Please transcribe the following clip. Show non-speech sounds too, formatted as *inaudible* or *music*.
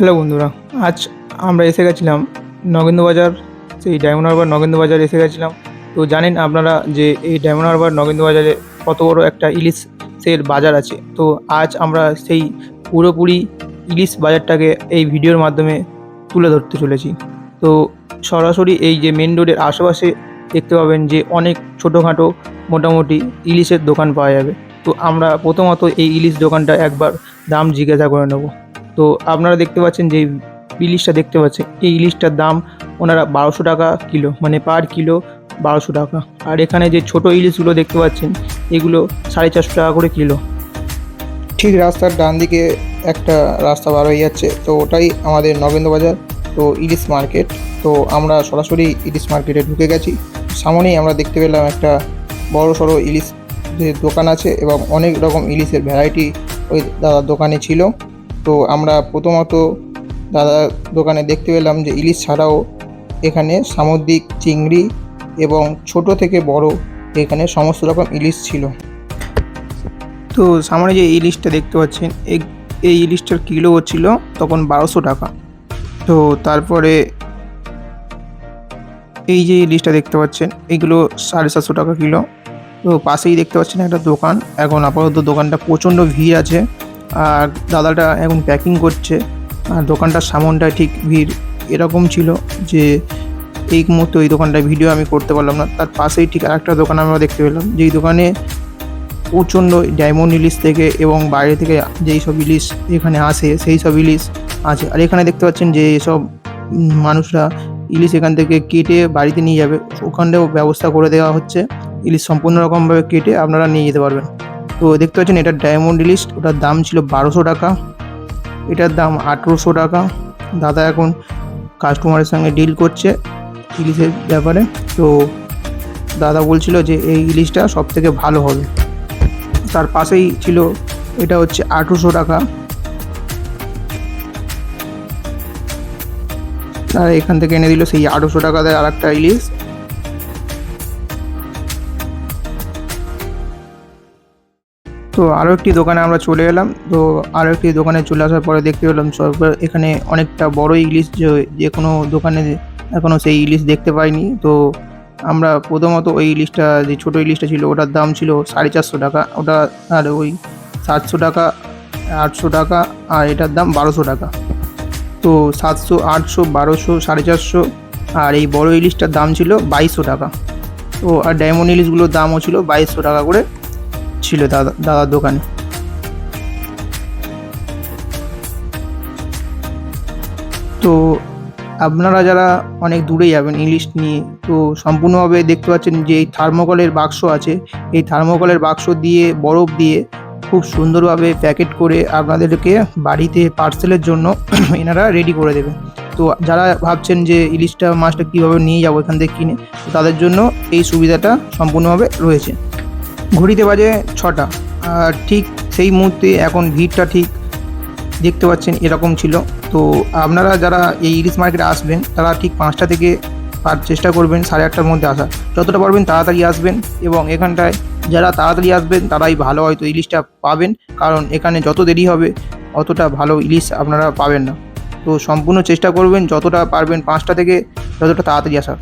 Hello বন্ধুরা, আজ আমরা এসে গেছিলাম নগেন্দ্রবাজার সেই ডায়মন্ড হারবার নগেন্দ্রবাজারে এসে গেছিলাম। তো জানেন আপনারা যে এই ডায়মন্ড হারবার নগেন্দ্রবাজারে কত বড় একটা ইলিশের বাজার আছে। তো আজ আমরা সেই পুরোপুরি ইলিশ বাজারটাকে এই ভিডিওর মাধ্যমে তুলে ধরতে চলেছি। তো সরাসরি এই যে মেন রোডের আশেপাশে দেখতে পাবেন যে অনেক ছোটোখাটো মোটামুটি ইলিশের দোকান পাওয়া যাবে। তো আমরা প্রথমত এই ইলিশ দোকানটা একবার দাম জিজ্ঞাসা করে নেব। তো আপনারা দেখতে পাচ্ছেন যে ইলিশটা দেখতে পাচ্ছেন। এই ইলিশটার দাম ওনারা বারোশো টাকা কিলো মানে পার কিলো বারোশো টাকা। আর এখানে যে ছোট ইলিশগুলো দেখতে পাচ্ছেন, এগুলো সাড়ে চারশো টাকা করে কিলো। ঠিক রাস্তার ডান দিকে একটা রাস্তা বার হয়ে যাচ্ছে, তো ওটাই আমাদের নগেন্দ্র বাজার, তো ইলিশ মার্কেট। তো আমরা সরাসরি ইলিশ মার্কেটে ঢুকে গেছি। সামনেই আমরা দেখতে পেলাম একটা বড় সড়ো ইলিশ দোকান আছে, এবং অনেক রকম ইলিশের ভ্যারাইটি ওই দাদার দোকানে ছিল। তো আমরা প্রথমত দাদার দোকানে দেখতে পেলাম যে ইলিশ ছাড়াও এখানে সামুদ্রিক চিংড়ি এবং ছোট থেকে বড় এখানে সমস্ত রকম ইলিশ ছিল। তো সামনে যে ইলিশটা দেখতে পাচ্ছেন, এই এই ইলিশটার কিলো ছিল তখন বারোশো টাকা। তো তারপরে এই যে ইলিশটা দেখতে পাচ্ছেন, এগুলো সাড়ে সাতশো টাকা কিলো। তো পাশেই দেখতে পাচ্ছেন একটা দোকান। এখন আপাতত দোকানটা প্রচণ্ড ভিড় আছে। আর দাদাটা এখন প্যাকিং করছে। আর দোকানটার সামনটায় ঠিক ভিড় এরকম ছিল যে এই মুহূর্তে ওই দোকানটায় ভিডিও আমি করতে পারলাম না। তার পাশেই ঠিক আরেকটা দোকান আমরা দেখতে পেলাম, যেই দোকানে প্রচণ্ড ডায়মন্ড ইলিশ থেকে এবং বাইরে থেকে যেই সব ইলিশ এখানে আসে, সেই সব ইলিশ আছে। আর এখানে দেখতে পাচ্ছেন যে এসব মানুষরা ইলিশ এখান থেকে কেটে বাড়িতে নিয়ে যাবে। ওখানেও ব্যবস্থা করে দেওয়া হচ্ছে। ইলিশ সম্পূর্ণ রকমভাবে কেটে আপনারা নিয়ে যেতে পারবেন। তো দেখতে পাচ্ছেন এটা ডায়মন্ড ইলিশ ওটার দাম ছিল বারোশো টাকা। এটার দাম আঠেরোশো টাকা। দাদা এখন কাস্টমারের সঙ্গে ডিল করছে ইলিশের ব্যাপারে। তো দাদা বলছিল যে এই ইলিশটা সব থেকে ভালো হবে। তার পাশেই ছিল, এটা হচ্ছে আঠেরোশো টাকা। আর এখান থেকে এনে দিল সেই আঠেরোশো টাকা দেয় আর একটা ইলিশ তো আরও একটি দোকানে আমরা চলে এলাম। তো আরও একটি দোকানে চলে আসার পরে দেখতে পেলাম সব এখানে অনেকটা বড় ইলিশ যে যে কোনো দোকানে এখনও সেই ইলিশ দেখতে পাইনি। তো আমরা প্রথমত ওই ইলিশটা, যে ছোটো ইলিশটা ছিল, ওটার দাম ছিল সাড়ে চারশো টাকা। ওটা আর ওই সাতশো টাকা, আটশো টাকা আর এটার দাম বারোশো টাকা। তো সাতশো, আটশো, বারোশো, সাড়ে চারশো আর এই বড় ইলিশটার দাম ছিল বাইশশো টাকা। তো আর ডায়মন্ড ইলিশগুলোর দামও ছিল বাইশশো টাকা করে। ছিল দাদা, দাদার দোকানে। তো আপনারা যারা অনেক দূরে যাবেন ইলিশ নিয়ে, তো সম্পূর্ণভাবে দেখতে পাচ্ছেন যে এই থার্মোকলের বাক্স আছে। এই থার্মোকলের বাক্স দিয়ে, বরফ দিয়ে খুব সুন্দরভাবে প্যাকেট করে আপনাদেরকে বাড়িতে পার্সেলের জন্য *clears throat* এনারা রেডি করে দেবে তো যারা ভাবছেন যে ইলিশটা মাছটা কীভাবে নিয়ে যাব এখান থেকে কিনে তাদের জন্য এই সুবিধাটা সম্পূর্ণভাবে রয়েছে। ঘড়িতে বাজে ছটা। আর ঠিক সেই মুহূর্তে এখন ভিড়টা ঠিক দেখতে পাচ্ছেন এরকম ছিল। তো আপনারা যারা এই ইলিশ মার্কেটে আসবেন, তারা ঠিক পাঁচটা থেকে পার চেষ্টা করবেন, সাড়ে আটটার মধ্যে আসা। যতটা পারবেন তাড়াতাড়ি আসবেন এবং এখানটায় যারা তাড়াতাড়ি আসবেন, তারাই ভালো হয়তো ইলিশটা পাবেন। কারণ এখানে যত দেরি হবে, অতটা ভালো ইলিশ আপনারা পাবেন না। তো সম্পূর্ণ চেষ্টা করবেন যতটা পারবেন পাঁচটা থেকে যতটা তাড়াতাড়ি আসার।